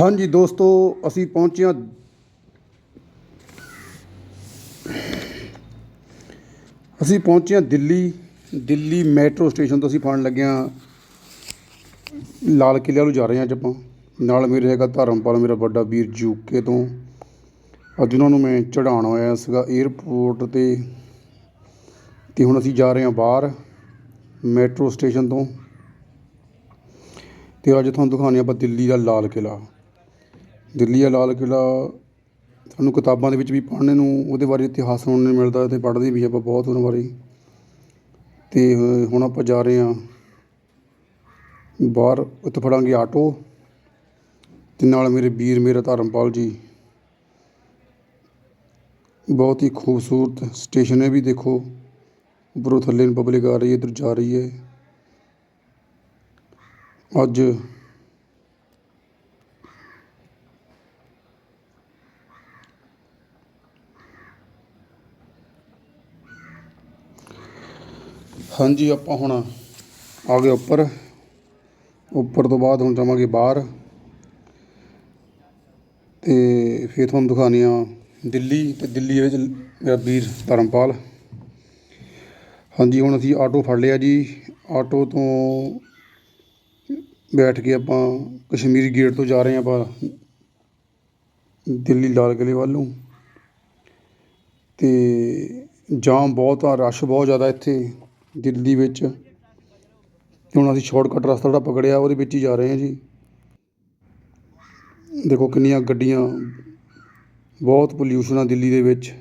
ਹਾਂਜੀ ਦੋਸਤੋ, ਅਸੀਂ ਪਹੁੰਚੇ ਹਾਂ। ਅਸੀਂ ਪਹੁੰਚੇ ਹਾਂ ਦਿੱਲੀ ਦਿੱਲੀ ਮੈਟਰੋ ਸਟੇਸ਼ਨ ਤੋਂ ਅਸੀਂ ਫੜਨ ਲੱਗੇ ਹਾਂ। ਲਾਲ ਕਿਲ੍ਹੇ ਵੱਲ ਜਾ ਰਹੇ ਹਾਂ ਅੱਜ ਆਪਾਂ। ਨਾਲ ਮੇਰੇ ਹੈਗਾ ਧਰਮਪਾਲ, ਮੇਰਾ ਵੱਡਾ ਵੀਰ ਯੂਕੇ ਤੋਂ। ਅੱਜ ਉਹਨਾਂ ਨੂੰ ਮੈਂ ਚੜਾਉਣ ਆਇਆ ਸੀਗਾ 에ਅਰਪੋਰਟ ਤੇ। ਤੇ ਹੁਣ ਅਸੀਂ ਜਾ ਰਹੇ ਹਾਂ ਬਾਹਰ, ਮੈਟਰੋ ਸਟੇਸ਼ਨ ਤੋਂ। ਤੇ ਅੱਜ ਤੁਹਾਨੂੰ ਦਿਖਾਉਂਦੇ ਆਪਾਂ ਦਿੱਲੀ ਦਾ ਲਾਲ ਕਿਲ੍ਹਾ। ਦਿੱਲੀ ਦਾ ਲਾਲ ਕਿਲ੍ਹਾ, ਸਾਨੂੰ ਕਿਤਾਬਾਂ ਦੇ ਵਿੱਚ ਵੀ ਪੜ੍ਹਨ ਨੂੰ, ਉਹਦੇ ਬਾਰੇ ਇਤਿਹਾਸ ਸੁਣਨ ਨੂੰ ਮਿਲਦਾ ਅਤੇ ਪੜ੍ਹਦੇ ਵੀ ਆਪਾਂ ਬਹੁਤ ਉਹਨਾਂ ਬਾਰੇ। ਅਤੇ ਹੁਣ ਆਪਾਂ ਜਾ ਰਹੇ ਹਾਂ। ਬਾਹਰ ਉੱਥੇ ਫੜਾਂਗੇ ਆਟੋ ਅਤੇ ਨਾਲ ਮੇਰੇ ਵੀਰ, ਮੇਰਾ ਧਰਮਪਾਲ ਜੀ। ਬਹੁਤ ਹੀ ਖੂਬਸੂਰਤ ਸਟੇਸ਼ਨ ਹੈ ਵੀ ਦੇਖੋ। ਉੱਪਰੋਂ ਥੱਲੇ ਨੂੰ ਪਬਲਿਕ ਆ ਰਹੀ ਹੈ, ਇੱਧਰ ਜਾ ਰਹੀ ਹੈ। ਅੱਜ ਹਾਂਜੀ, ਆਪਾਂ ਹੁਣ ਆ ਗਏ ਉੱਪਰ। ਉੱਪਰ ਤੋਂ ਬਾਅਦ ਹੁਣ ਜਾਵਾਂਗੇ ਬਾਹਰ। ਤੇ ਫਿਰ ਤੁਹਾਨੂੰ ਦਿਖਾਉਂਦੇ ਆ ਦਿੱਲੀ। ਤੇ ਦਿੱਲੀ ਵਿੱਚ ਮੇਰਾ ਵੀਰ ਧਰਮਪਾਲ। ਹਾਂਜੀ, ਹੁਣ ਅਸੀਂ ਆਟੋ ਫੜ ਲਿਆ ਜੀ। ਆਟੋ ਤੋਂ ਬੈਠ ਕੇ ਆਪਾਂ ਕਸ਼ਮੀਰੀ ਗੇਟ ਤੋਂ ਜਾ ਰਹੇ ਹਾਂ ਆਪਾਂ ਦਿੱਲੀ ਲਾਲ ਕਿਲ੍ਹੇ ਵੱਲ ਨੂੰ। ਤੇ ਜਾਮ ਬਹੁਤ ਆ, ਰਸ਼ ਬਹੁਤ ਜ਼ਿਆਦਾ ਇੱਥੇ। ਦਿੱਲੀ ਵਿੱਚ ਹੁਣ ਅਸੀਂ ਸ਼ਾਰਟਕਟ ਰਸਤਾ ਜਿਹੜਾ ਪਕੜਿਆ, ਉਹਦੇ ਵਿੱਚ ਹੀ ਜਾ ਰਹੇ ਹਾਂ ਜੀ। ਦੇਖੋ ਕਿੰਨੀਆਂ ਗੱਡੀਆਂ, ਬਹੁਤ ਪੋਲਿਊਸ਼ਨ ਆ ਦਿੱਲੀ ਦੇ ਵਿੱਚ।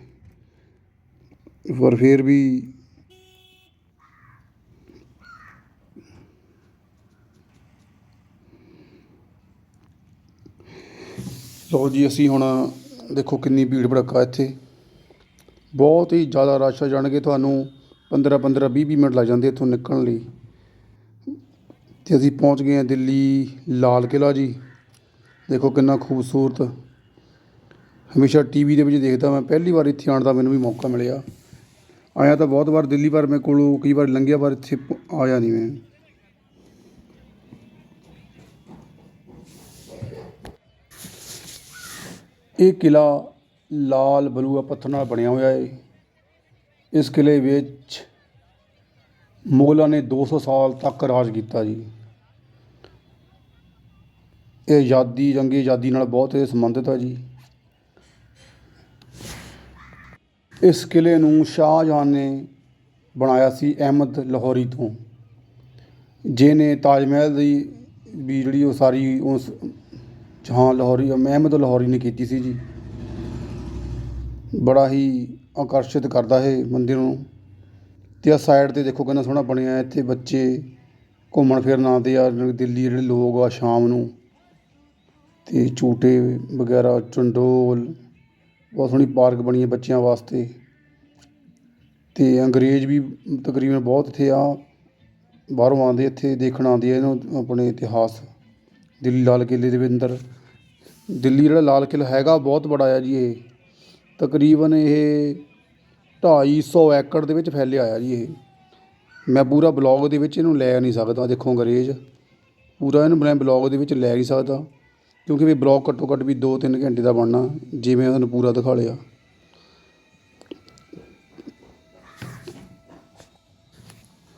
ਪਰ ਫਿਰ ਵੀ ਲਓ ਜੀ, ਅਸੀਂ ਹੁਣ ਦੇਖੋ ਕਿੰਨੀ ਭੀੜ ਭੜੱਕਾ ਇੱਥੇ। ਬਹੁਤ ਹੀ ਜ਼ਿਆਦਾ ਰਸ਼ ਆ ਜਾਣਗੇ ਤੁਹਾਨੂੰ। 15 15 20 20 ਮਿੰਟ ਲੱਗ ਜਾਂਦੇ ਇੱਥੋਂ ਨਿਕਲਣ ਲਈ। ਅਤੇ ਅਸੀਂ ਪਹੁੰਚ ਗਏ ਹਾਂ ਦਿੱਲੀ ਲਾਲ ਕਿਲ੍ਹਾ ਜੀ। ਦੇਖੋ ਕਿੰਨਾ ਖੂਬਸੂਰਤ। ਹਮੇਸ਼ਾ ਟੀ ਵੀ ਦੇ ਵਿੱਚ ਦੇਖਦਾ ਮੈਂ, ਪਹਿਲੀ ਵਾਰ ਇੱਥੇ ਆਉਣ ਦਾ ਮੈਨੂੰ ਵੀ ਮੌਕਾ ਮਿਲਿਆ। ਆਇਆ ਤਾਂ ਬਹੁਤ ਵਾਰ ਦਿੱਲੀ ਪਰ ਮੇਰੇ ਕੋਲੋਂ, ਕਈ ਵਾਰ ਲੰਘਿਆ, ਪਰ ਇੱਥੇ ਪ- ਆਇਆ ਨਹੀਂ ਮੈਂ। ਇਹ ਕਿਲ੍ਹਾ ਲਾਲ ਬਲੂਆ ਪੱਥਰ ਨਾਲ ਬਣਿਆ ਹੋਇਆ ਹੈ ਇਸ ਕਿਲ੍ਹੇ ਵਿੱਚ ਮੁਗਲਾਂ ਨੇ ਦੋ ਸੌ ਸਾਲ ਤੱਕ ਰਾਜ ਕੀਤਾ ਜੀ। ਇਹ ਆਜ਼ਾਦੀ ਜੰਗੀ ਆਜ਼ਾਦੀ ਨਾਲ ਬਹੁਤ ਇਹ ਸੰਬੰਧਿਤ ਹੈ ਜੀ। ਇਸ ਕਿਲ੍ਹੇ ਨੂੰ ਸ਼ਾਹਜਹਾਨ ਨੇ ਬਣਾਇਆ ਸੀ ਅਹਿਮਦ ਲਾਹੌਰੀ ਤੋਂ, ਜਿਹਨੇ ਤਾਜ ਮਹਿਲ ਦੀ ਵੀ ਜਿਹੜੀ ਉਹ ਸਾਰੀ ਉਸ ਜਹਾਂ ਲਾਹੌਰੀ, ਅਹਿਮਦ ਲਾਹੌਰੀ ਨੇ ਕੀਤੀ ਸੀ ਜੀ। ਬੜਾ ਹੀ ਆਕਰਸ਼ਿਤ ਕਰਦਾ ਇਹ ਮੰਦਿਰ ਨੂੰ। ਅਤੇ ਆ ਸਾਈਡ ਤੇ ਦੇਖੋ ਕਿੰਨਾ ਸੋਹਣਾ ਬਣਿਆ ਇੱਥੇ ਬੱਚੇ ਘੁੰਮਣ ਫਿਰਨ ਆਉਂਦੇ ਆ। ਦਿੱਲੀ ਜਿਹੜੇ ਲੋਕ ਆ ਸ਼ਾਮ ਨੂੰ। ਅਤੇ ਝੂਟੇ ਵਗੈਰਾ, ਚੰਡੋਲ, ਬਹੁਤ ਸੋਹਣੀ ਪਾਰਕ ਬਣੀ ਹੈ ਬੱਚਿਆਂ ਵਾਸਤੇ। ਅਤੇ ਅੰਗਰੇਜ਼ ਵੀ ਤਕਰੀਬਨ ਬਹੁਤ ਇੱਥੇ ਆ। ਬਾਹਰੋਂ ਆਉਂਦੇ, ਇੱਥੇ ਦੇਖਣ ਆਉਂਦੇ ਆ ਇਹਨੂੰ ਆਪਣੇ ਇਤਿਹਾਸ। ਦਿੱਲੀ ਲਾਲ ਕਿਲ੍ਹੇ ਦੇ ਅੰਦਰ। ਦਿੱਲੀ ਜਿਹੜਾ ਲਾਲ ਕਿਲ੍ਹਾ ਹੈਗਾ ਬਹੁਤ ਬੜਾ ਆ ਜੀ ਇਹ। ਤਕਰੀਬਨ ਇਹ ਢਾਈ ਸੌ ਏਕੜ ਦੇ ਵਿੱਚ ਫੈਲਿਆ ਆ ਜੀ ਇਹ। ਮੈਂ ਪੂਰਾ ਬਲੌਗ ਦੇ ਵਿੱਚ ਇਹਨੂੰ ਲੈ ਨਹੀਂ ਸਕਦਾ ਦੇਖੋ ਅੰਗਰੇਜ਼। ਪੂਰਾ ਇਹਨੂੰ ਮੈਂ ਬਲੌਗ ਦੇ ਵਿੱਚ ਲੈ ਨਹੀਂ ਸਕਦਾ, ਕਿਉਂਕਿ ਵੀ ਬਲੌਗ ਘੱਟੋ ਘੱਟ ਵੀ 2-3 ਘੰਟੇ ਦਾ ਬਣਨਾ, ਜਿਵੇਂ ਤੁਹਾਨੂੰ ਪੂਰਾ ਦਿਖਾ ਲਿਆ।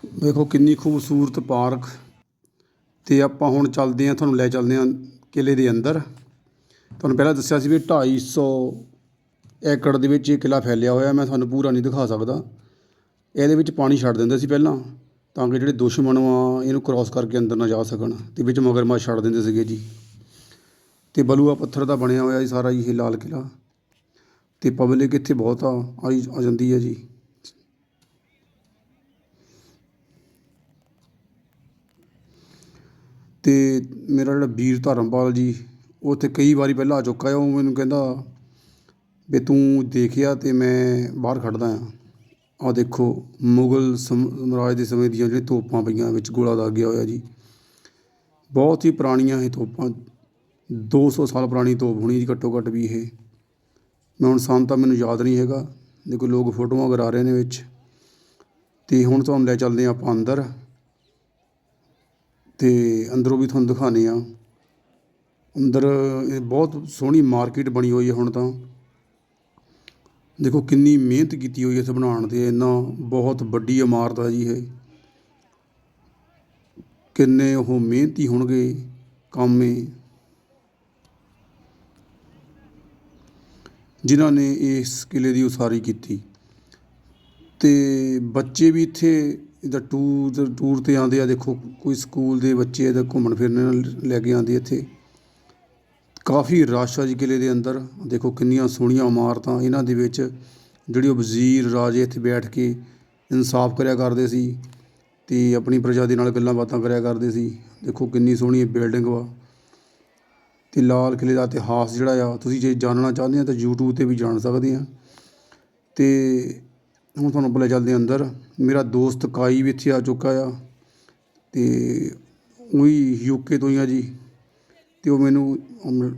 ਵੇਖੋ ਕਿੰਨੀ ਖੂਬਸੂਰਤ ਪਾਰਕ। ਤੇ ਆਪਾਂ ਹੁਣ ਚੱਲਦੇ ਹਾਂ, ਤੁਹਾਨੂੰ ਲੈ ਚੱਲਦੇ ਹਾਂ ਕਿਲ੍ਹੇ ਦੇ ਅੰਦਰ। ਤੁਹਾਨੂੰ ਪਹਿਲਾਂ ਦੱਸਿਆ ਸੀ ਵੀ 250 ਏਕੜ ਦੇ ਵਿੱਚ ਇਹ ਕਿਲ੍ਹਾ ਫੈਲਿਆ ਹੋਇਆ, ਮੈਂ ਤੁਹਾਨੂੰ ਪੂਰਾ ਨਹੀਂ ਦਿਖਾ ਸਕਦਾ। ਇਹਦੇ ਵਿੱਚ ਪਾਣੀ ਛੱਡ ਦਿੰਦੇ ਸੀ ਪਹਿਲਾਂ, ਤਾਂ ਕਿ ਜਿਹੜੇ ਦੁਸ਼ਮਣ ਆ, ਇਹਨੂੰ ਕ੍ਰਾਸ ਕਰਕੇ ਅੰਦਰ ਨਾ ਜਾ ਸਕਣ, ਤੇ ਵਿੱਚ ਮਗਰਮੱਛ ਛੱਡ ਦਿੰਦੇ ਸੀਗੇ ਜੀ। ਤੇ ਬਲੂਆ ਪੱਥਰ ਦਾ ਬਣਿਆ ਹੋਇਆ ਜੀ ਸਾਰਾ ਇਹ ਲਾਲ ਕਿਲ੍ਹਾ। ਤੇ ਪਬਲਿਕ ਇੱਥੇ ਬਹੁਤ ਆ ਆ ਜਾਂਦੀ ਹੈ ਜੀ। ਤੇ ਮੇਰਾ ਜਿਹੜਾ ਵੀਰ ਧਰਮਪਾਲ ਜੀ, ਉਹ ਉੱਥੇ ਕਈ ਵਾਰੀ ਪਹਿਲਾਂ ਆ ਚੁੱਕਾ ਹੈ ਉਹ ਮੈਨੂੰ ਕਹਿੰਦਾ ਵੀ ਤੂੰ ਦੇਖਿਆ ਤੇ ਮੈਂ ਬਾਹਰ ਖੜਦਾ ਹਾਂ। ਆਹ ਦੇਖੋ, ਮੁਗਲ ਸਮ, ਸਮਰਾਜ ਦੇ ਸਮੇਂ ਦੀਆਂ ਜਿਹੜੀਆਂ ਤੋਪਾਂ ਪਈਆਂ, ਵਿੱਚ ਗੋਲਾ ਦਾਗਿਆ ਹੋਇਆ ਜੀ। ਬਹੁਤ ਹੀ ਪੁਰਾਣੀਆਂ ਇਹ ਤੋਪਾਂ। 200 ਸਾਲ ਪੁਰਾਣੀ ਤੋਪ ਹੋਣੀ ਜੀ ਘੱਟੋ ਘੱਟ ਵੀ ਇਹ। ਮੈਂ ਹੁਣ ਸਾਨ ਤਾਂ ਮੈਨੂੰ ਯਾਦ ਨਹੀਂ ਹੈਗਾ। ਦੇਖੋ, ਲੋਕ ਫੋਟੋਆਂ ਕਰਾ ਰਹੇ ਨੇ ਵਿੱਚ। ਤੇ ਹੁਣ ਤੁਹਾਨੂੰ ਲੈ ਚੱਲਦੇ ਹਾਂ ਆਪਾਂ ਅੰਦਰ। ਤੇ ਅੰਦਰੋਂ ਵੀ ਤੁਹਾਨੂੰ ਦਿਖਾਉਂਦੇ ਆ ਅੰਦਰ ਇਹ ਬਹੁਤ ਸੋਹਣੀ ਮਾਰਕੀਟ ਬਣੀ ਹੋਈ ਹੈ ਹੁਣ ਤਾਂ। ਦੇਖੋ ਕਿੰਨੀ ਮਿਹਨਤ ਕੀਤੀ ਹੋਈ ਹੈ ਇਸ ਬਣਾਉਣ ਤੇ ਇੰਨਾ ਬਹੁਤ ਵੱਡੀ ਇਮਾਰਤ ਹੈ ਜੀ ਇਹ। ਕਿੰਨੇ ਉਹ ਮਿਹਨਤੀ ਹੋਣਗੇ ਕਾਮੇ ਜਿਨ੍ਹਾਂ ਨੇ ਇਸ ਕਿਲੇ ਦੀ ਉਸਾਰੀ ਕੀਤੀ। ਤੇ ਬੱਚੇ ਵੀ ਇੱਥੇ ਇਹਦਾ ਟੂਰ ਟੂਰ ਤੇ ਆਉਂਦੇ ਆ, ਦੇਖੋ ਕੋਈ ਸਕੂਲ ਦੇ ਬੱਚੇ ਇਹਦਾ ਘੁੰਮਣ ਫਿਰਨ ਨਾਲ ਲੈ ਕੇ ਆਉਂਦੇ ਇੱਥੇ। ਕਾਫੀ ਰਸ਼ ਆ ਜੀ ਕਿਲੇ ਦੇ ਅੰਦਰ। ਦੇਖੋ ਕਿੰਨੀਆਂ ਸੋਹਣੀਆਂ ਇਮਾਰਤਾਂ ਇਹਨਾਂ ਦੇ ਵਿੱਚ। ਜਿਹੜੇ ਉਹ ਵਜ਼ੀਰ ਰਾਜੇ ਇੱਥੇ ਬੈਠ ਕੇ ਇਨਸਾਫ ਕਰਿਆ ਕਰਦੇ ਸੀ ਤੇ ਆਪਣੀ ਪ੍ਰਜਾ ਦੇ ਨਾਲ ਗੱਲਾਂ ਬਾਤਾਂ ਕਰਿਆ ਕਰਦੇ ਸੀ। ਦੇਖੋ ਕਿੰਨੀ ਸੋਹਣੀ ਬਿਲਡਿੰਗ ਵਾ। ਤੇ ਲਾਲ ਕਿਲੇ ਦਾ ਇਤਿਹਾਸ ਜਿਹੜਾ ਆ, ਤੁਸੀਂ ਜੇ ਜਾਣਨਾ ਚਾਹੁੰਦੇ ਆ ਤਾਂ YouTube ਤੇ ਵੀ ਜਾਣ ਸਕਦੇ ਆ। ਤੇ ਹੁਣ ਤੁਹਾਨੂੰ ਪਹਿਲਾਂ ਚੱਲਦੇ ਅੰਦਰ, ਮੇਰਾ ਦੋਸਤ ਕਾਈ ਵੀ ਇੱਥੇ ਆ ਚੁੱਕਾ ਆ। ਤੇ ਉਹੀ ਯੂਕੇ ਤੋਂ ਹੀ ਆ ਜੀ। ਅਤੇ ਉਹ ਮੈਨੂੰ ਅਮ-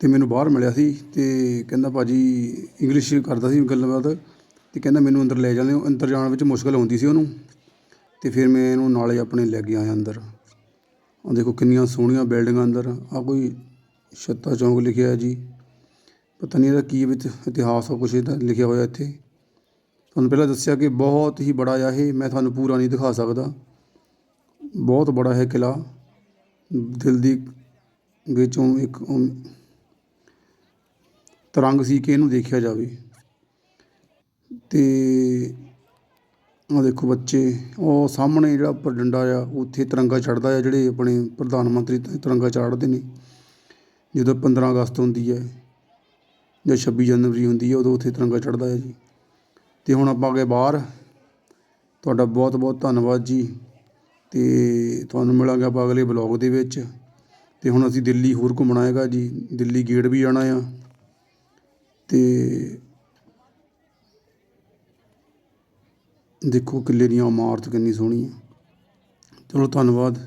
ਤੇ ਮੈਨੂੰ ਬਾਹਰ ਮਿਲਿਆ ਸੀ ਤੇ ਕਹਿੰਦਾ ਭਾਜੀ ਇੰਗਲਿਸ਼ ਕਰਦਾ ਸੀ ਗੱਲਬਾਤ ਤੇ ਕਹਿੰਦਾ ਮੈਨੂੰ ਅੰਦਰ ਲੈ ਜਾਂਦੇ ਅੰਦਰ ਜਾਣ ਵਿੱਚ ਮੁਸ਼ਕਲ ਆਉਂਦੀ ਸੀ ਉਹਨੂੰ। ਤੇ ਫਿਰ ਮੈਂ ਇਹਨੂੰ ਨਾਲੇ ਆਪਣੇ ਲੈ ਕੇ ਆਇਆ ਅੰਦਰ। ਆ ਦੇਖੋ ਕਿੰਨੀਆਂ ਸੋਹਣੀਆਂ ਬਿਲਡਿੰਗਾਂ ਅੰਦਰ। ਆ ਕੋਈ ਛੱਤਾ ਚੌਂਕ ਲਿਖਿਆ ਜੀ। ਪਤਾ ਨਹੀਂ ਇਹਦਾ ਕੀ ਵਿੱਚ ਇਤਿਹਾਸ ਆ ਕੁਛ ਇਹਦਾ ਲਿਖਿਆ ਹੋਇਆ ਇੱਥੇ। ਤੁਹਾਨੂੰ ਪਹਿਲਾਂ ਦੱਸਿਆ ਕਿ ਬਹੁਤ ਹੀ ਬੜਾ ਆ ਇਹ, ਮੈਂ ਤੁਹਾਨੂੰ ਪੂਰਾ ਨਹੀਂ ਦਿਖਾ ਸਕਦਾ। ਬਹੁਤ ਬੜਾ ਹੈ ਕਿਲਾ ਦਿਲ ਦੀ ਵਿੱਚੋਂ ਇੱਕ ਉਹ ਤਰੰਗ ਸੀ ਕਿ ਇਹਨੂੰ ਦੇਖਿਆ ਜਾਵੇ। ਤੇ ਆ ਦੇਖੋ ਬੱਚੇ, ਉਹ ਸਾਹਮਣੇ ਜਿਹੜਾ ਉੱਪਰ ਡੰਡਾ ਆ, ਉੱਥੇ ਤਿਰੰਗਾ ਚੜਦਾ ਆ, ਜਿਹੜੇ ਆਪਣੇ ਪ੍ਰਧਾਨ ਮੰਤਰੀ ਤਿਰੰਗਾ ਚਾੜਦੇ ਨੇ। ਜਦੋਂ 15 ਅਗਸਤ ਹੁੰਦੀ ਹੈ ਜਾਂ 26 ਜਨਵਰੀ ਹੁੰਦੀ ਹੈ, ਉਦੋਂ ਉੱਥੇ ਤਿਰੰਗਾ ਚੜ੍ਹਦਾ ਹੈ ਜੀ। ਅਤੇ ਹੁਣ ਆਪਾਂ ਗਏ ਬਾਹਰ। ਤੁਹਾਡਾ ਬਹੁਤ ਬਹੁਤ ਧੰਨਵਾਦ ਜੀ। ਅਤੇ ਤੁਹਾਨੂੰ ਮਿਲਾਂਗੇ ਆਪਾਂ ਅਗਲੇ ਬਲੌਗ ਦੇ ਵਿੱਚ। ਅਤੇ ਹੁਣ ਅਸੀਂ ਦਿੱਲੀ ਹੋਰ ਘੁੰਮਣਾ ਹੈਗਾ ਜੀ। ਦਿੱਲੀ ਗੇਟ ਵੀ ਜਾਣਾ ਆ। ਅਤੇ ਦੇਖੋ ਕਿੱਲੇ ਦੀਆਂ ਇਮਾਰਤ ਕਿੰਨੀ ਸੋਹਣੀ ਹੈ ਚਲੋ ਧੰਨਵਾਦ।